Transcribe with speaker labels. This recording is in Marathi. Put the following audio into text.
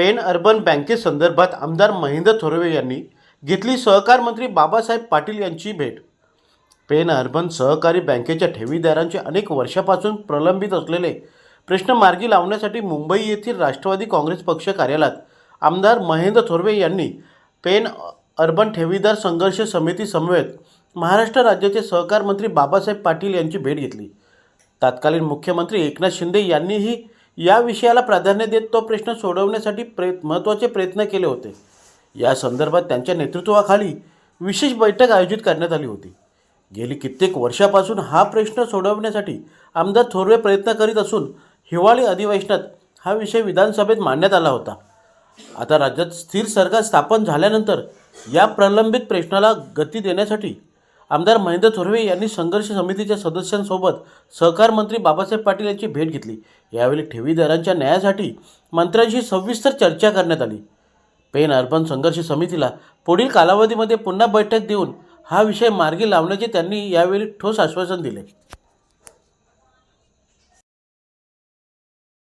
Speaker 1: पेन अर्बन बँकेसंदर्भात आमदार महेंद्र थोरवे यांनी घेतली सहकार मंत्री बाबासाहेब पाटील यांची भेट. पेन अर्बन सहकारी बँकेच्या ठेवीदारांचे अनेक वर्षापासून प्रलंबित असलेले प्रश्न मार्गी लावण्यासाठी मुंबई येथील राष्ट्रवादी काँग्रेस पक्ष कार्यालयात आमदार महेंद्र थोरवे यांनी पेन अर्बन ठेवीदार संघर्ष समिती समवेत महाराष्ट्र राज्याचे सहकार मंत्री बाबासाहेब पाटील यांची भेट घेतली. तत्कालीन मुख्यमंत्री एकनाथ शिंदे यांनीही या विषयाला प्राधान्य देत तो प्रश्न सोडवण्यासाठी प्रयत् महत्त्वाचे प्रयत्न केले होते. या संदर्भात त्यांच्या नेतृत्वाखाली विशेष बैठक आयोजित करण्यात आली होती. गेली कित्येक वर्षापासून हा प्रश्न सोडवण्यासाठी आमदार थोरवे प्रयत्न करीत असून हिवाळी अधिवेशनात हा विषय विधानसभेत मांडण्यात आला होता. आता राज्यात स्थिर सरकार स्थापन झाल्यानंतर या प्रलंबित प्रश्नाला गती देण्यासाठी आमदार महेंद्र थोरवे यांनी संघर्ष समितीच्या सदस्यांसोबत सहकार मंत्री बाबासाहेब पाटील यांची भेट घेतली. यावेळी ठेवीदारांच्या न्यायासाठी मंत्र्यांशी सविस्तर चर्चा करण्यात आली. पेन अर्बन संघर्ष समितीला पुढील कालावधीमध्ये पुन्हा बैठक देऊन हा विषय मार्गी लावण्याचे त्यांनी यावेळी ठोस आश्वासन दिले.